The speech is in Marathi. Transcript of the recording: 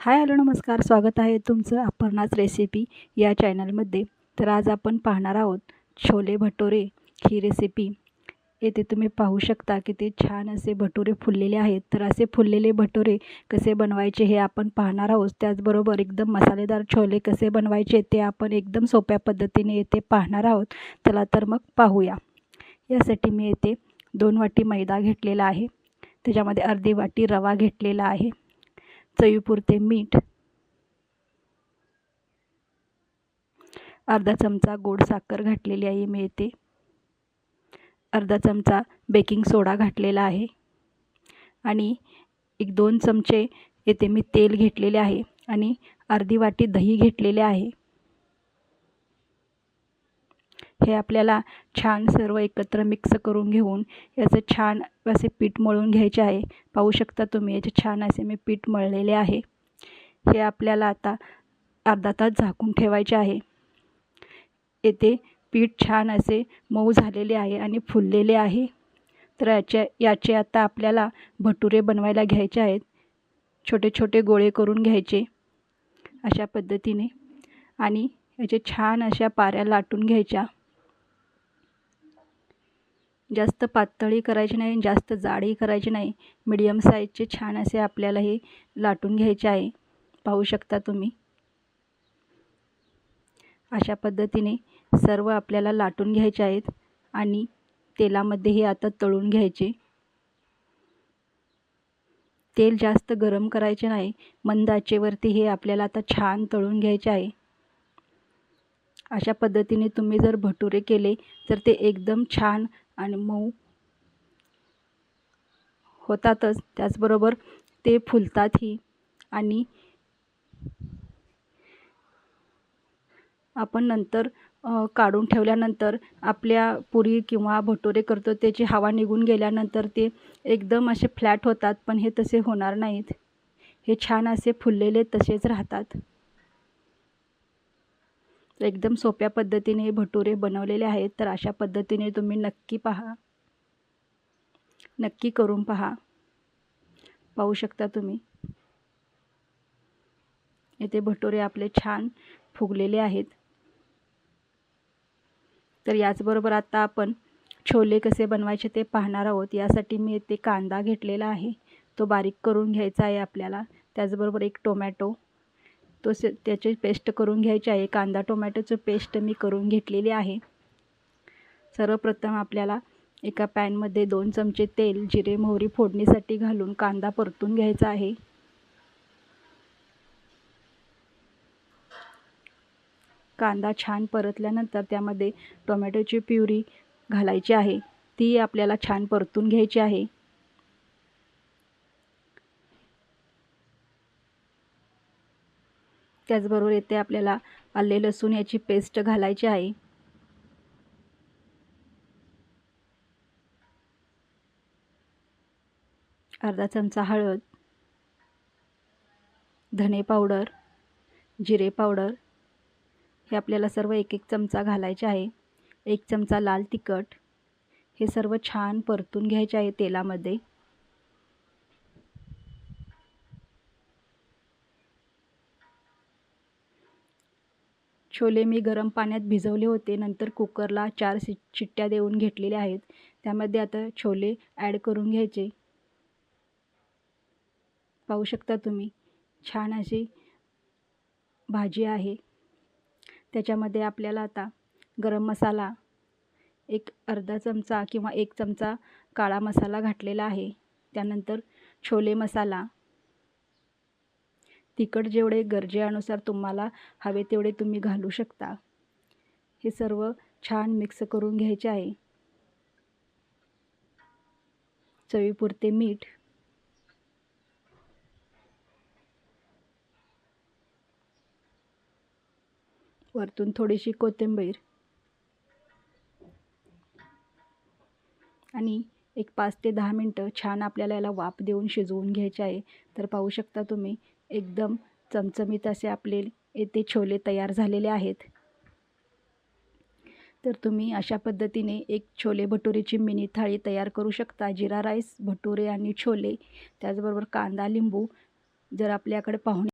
हाय हॅलो नमस्कार. स्वागत आहे तुमचं अपर्णाच रेसिपी या चॅनलमध्ये तर आज आपण पाहणार आहोत छोले भटोरे ही रेसिपी येथे तुम्ही पाहू शकता की ते छान असे भटोरे फुललेले आहेत. तर असे फुललेले भटोरे कसे बनवायचे हे आपण पाहणार आहोत. त्याचबरोबर एकदम मसालेदार छोले कसे बनवायचे ते आपण एकदम सोप्या पद्धतीने येथे पाहणार आहोत. चला तर मग पाहूया. यासाठी मी येथे दोन वाटी मैदा घेतलेला आहे. त्याच्यामध्ये अर्धी वाटी रवा घेतलेला आहे. चवीपुरते मीठ. अर्धा चमचा गोड साखर घातलेली आहे मिळते. अर्धा चमचा बेकिंग सोडा घातलेला आहे. आणि एक दोन चमचे येथे मी तेल घेतलेले आहे आणि अर्धी वाटी दही घेतलेले आहे. हे आपल्याला छान सर्व एकत्र मिक्स करून घेऊन याचं छान असे पीठ मळून घ्यायचे आहे. पाहू शकता तुम्ही याचे छान असे मी पीठ मळलेले आहे. हे आपल्याला आता अर्धा तास झाकून ठेवायचे आहे. येथे पीठ छान असे मऊ झालेले आहे आणि फुललेले आहे. तर याच्या याचे आता आपल्याला भटुरे बनवायला घ्यायचे आहेत. छोटे छोटे गोळे करून घ्यायचे अशा पद्धतीने. आणि याचे छान अशा पाऱ्या लाटून घ्यायच्या. जास्त पातळी करायची नाही जास्त जाडी करायची नाही. मिडियम साईजचे छान असे आपल्याला हे लाटून घ्यायचे आहे. पाहू शकता तुम्ही. अशा पद्धतीने सर्व आपल्याला लाटून घ्यायचे आहेत आणि तेलामध्ये हे आता तळून घ्यायचे. तेल जास्त गरम करायचे नाही. मंद आचेवरती हे आपल्याला आता छान तळून घ्यायचे आहे. अशा पद्धतीने तुम्ही जर भटुरे केले तर ते एकदम छान आणि मऊ होतातच. त्याचबरोबर ते फुलतातही आणि आपण नंतर काढून ठेवल्यानंतर आपल्या पुरी किंवा भटोरे करतो त्याची हवा निघून गेल्यानंतर ते एकदम असे फ्लॅट होतात पण हे तसे होणार नाहीत. हे छान असे फुललेले तसेच राहतात. एकदम सोप्या पद्धतीने हे भटुरे बनवलेले आहेत तर अशा पद्धतीने तुम्ही नक्की पहा. नक्की करून पहा. पाहू शकता तुम्ही. येथे भटुरे आपले छान फुगलेले आहेत. तर याचबरोबर आता आपण छोले कसे बनवायचे ते पाहणार आहोत. यासाठी मी येथे कांदा घेतलेला आहे. तो बारीक करून घ्यायचा आहे आपल्याला. त्याचबरोबर एक टोमॅटो तो से त्याची पेस्ट करून घ्यायची आहे. कांदा टोमॅटोचं पेस्ट मी करून घेतलेली आहे. सर्वप्रथम आपल्याला एका पॅनमध्ये दोन चमचे तेल जिरे मोहरी फोडणीसाठी घालून कांदा परतून घ्यायचा आहे. कांदा छान परतल्यानंतर त्यामध्ये टोमॅटोची प्युरी घालायची आहे. ती आपल्याला छान परतून घ्यायची आहे. त्याचबरोबर येथे आपल्याला आले लसूण याची पेस्ट घालायची आहे. अर्धा चमचा हळद धने पावडर जिरे पावडर हे आपल्याला सर्व एक एक चमचा घालायचे आहे. एक चमचा लाल तिखट हे सर्व छान परतून घ्यायचे आहे तेलामध्ये. छोले मी गरम पाण्यात भिजवले होते. नंतर कुकरला चार सि चिट्ट्या देऊन घेतलेल्या आहेत. त्यामध्ये आता छोले ॲड करून घ्यायचे. पाहू शकता तुम्ही छान अशी भाजी आहे. त्याच्यामध्ये आपल्याला आता गरम मसाला एक अर्धा चमचा किंवा एक चमचा काळा मसाला घातलेला आहे. त्यानंतर छोले मसाला तिखट जेवढे गरजेनुसार तुम्हाला हवे तेवढे तुम्ही घालू शकता. हे सर्व छान मिक्स करून घ्यायचे आहे. चवीपुरते मीठ. वरतून थोडीशी कोथिंबीर. आणि एक पाच ते दहा मिनटं छान आपल्याला याला वाफ देऊन शिजवून घ्यायचे आहे. तर पाहू शकता तुम्ही एकदम चमचमीत असे आपले येथे छोले तयार झालेले आहेत. तर तुम्ही अशा पद्धतीने एक छोले भटुरेची मिनी थाळी तयार करू शकता. जिरा राईस भटुरे आणि छोले त्याचबरोबर कांदा लिंबू जर आपल्याकडे पाहुणे